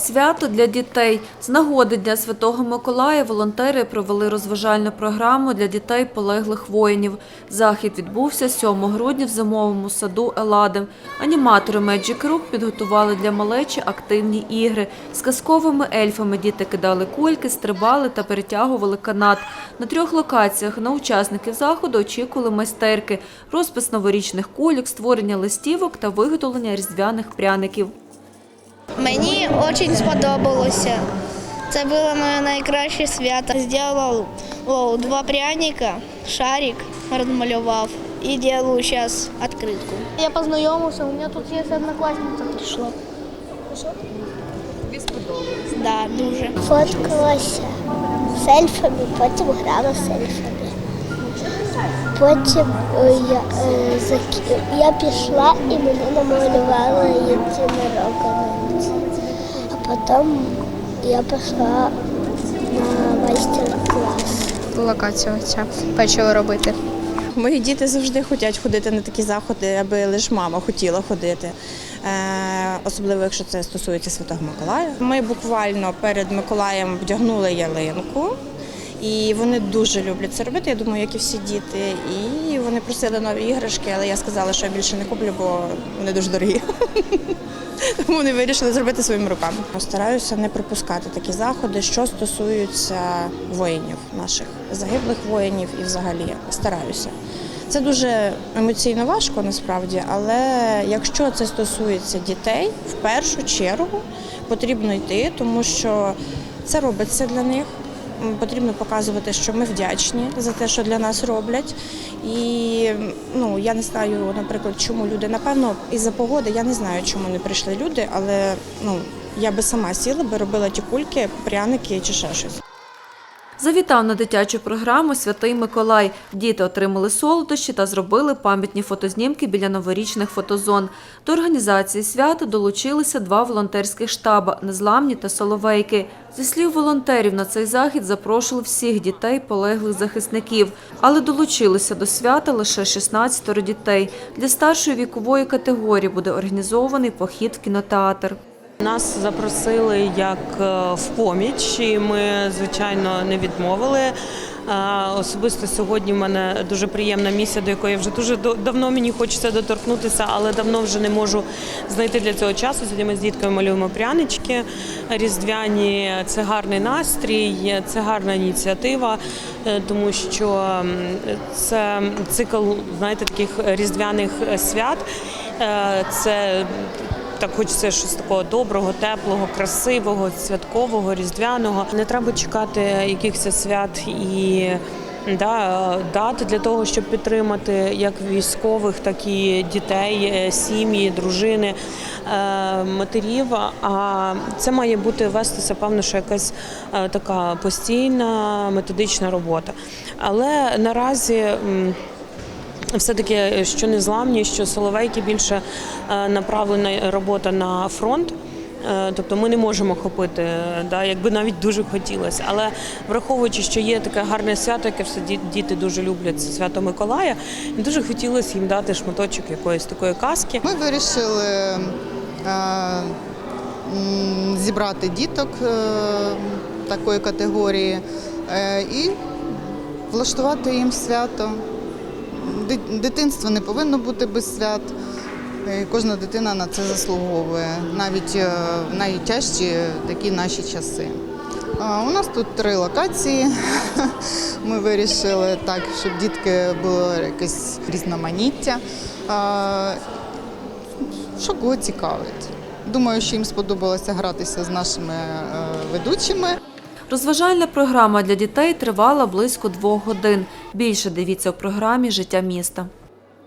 Свято для дітей. З нагоди Дня Святого Миколая волонтери провели розважальну програму для дітей полеглих воїнів. Захід відбувся 7 грудня в зимовому саду Елади. Аніматори Magic Group підготували для малечі активні ігри. З казковими ельфами діти кидали кульки, стрибали та перетягували канат. На трьох локаціях на учасників заходу очікували майстерки, розпис новорічних кульок, створення листівок та виготовлення різдвяних пряників. Мені дуже сподобалося. Це було моє найкраще свято. Зробив о, два пряника, шарик розмалював і роблю зараз відкритку. Я познайомився, у мене тут є однокласниця прийшла. Тобі сподобалось? Так, да, дуже. Фоткалася з ельфами, потім грала з ельфами. Потім е, я, е, зак- я пішла і мене намалювала єдинорога. А потім я пішла на майстер-клас. локацію ця почали робити. Мої діти завжди хочуть ходити на такі заходи, аби лише мама хотіла ходити. Е, особливо, якщо це стосується Святого Миколая. Ми буквально перед Миколаєм вдягнули ялинку, і вони дуже люблять це робити. Я думаю, як і всі діти. І вони просили нові іграшки, але я сказала, що я більше не куплю, бо вони дуже дорогі. Тому вони вирішили зробити своїми руками. Стараюся не пропускати такі заходи, що стосуються воїнів наших загиблих воїнів і взагалі стараюся. Це дуже емоційно важко насправді, але якщо це стосується дітей, в першу чергу потрібно йти, тому що це робиться для них. Потрібно показувати, що ми вдячні за те, що для нас роблять. І ну я не знаю, наприклад, чому люди напевно із-за погоди я не знаю, чому не прийшли люди, але ну я би сама сіла би робила ті кульки, пряники чи ще щось. Завітав на дитячу програму Святий Миколай. Діти отримали солодощі та зробили пам'ятні фотознімки біля новорічних фотозон. До організації свята долучилися два волонтерських штаби Незламні та Соловейки. Зі слів волонтерів, на цей захід запрошували всіх дітей полеглих захисників, але долучилися до свята лише 16 дітей. Для старшої вікової категорії буде організований похід в кінотеатр. Нас запросили як е, в поміч, і ми звичайно не відмовили. Е, Особисто сьогодні в мене дуже приємна місія, до якої вже дуже давно мені хочеться доторкнутися, але давно вже не можу знайти для цього часу. Сьогодні ми з дітками малюємо прянички різдвяні. Це гарний настрій, це гарна ініціатива, е, тому що це цикл знаєте, таких різдвяних свят. Це так хочеться щось такого доброго, теплого, красивого, святкового, різдвяного. Не треба чекати якихось свят і да, дат для того, щоб підтримати як військових, так і дітей, е, сім'ї, дружини, е, матерів. А це має бути вестися, певно, що якась е, така постійна методична робота. Але наразі. М, все-таки що незламні, що соловейки більше е, направлена робота на фронт. Е, Тобто ми не можемо хопити, е, да, якби навіть дуже хотілося. Але враховуючи, що є таке гарне свято, яке все ді- діти дуже люблять, це свято Миколая, дуже хотілося їм дати шматочок якоїсь такої казки. Ми вирішили е, зібрати діток е, такої категорії е, і влаштувати їм свято. Ди- Дитинство не повинно бути без свят. Е, Кожна дитина на це заслуговує, навіть е, в найтяжчі такі наші часи. У нас тут три локації. Ми вирішили так, щоб дітки було якесь різноманіття. Що кого цікавить. Думаю, що їм сподобалося гратися з нашими е, ведучими. Розважальна програма для дітей тривала близько двох годин. Більше дивіться в програмі Життя міста.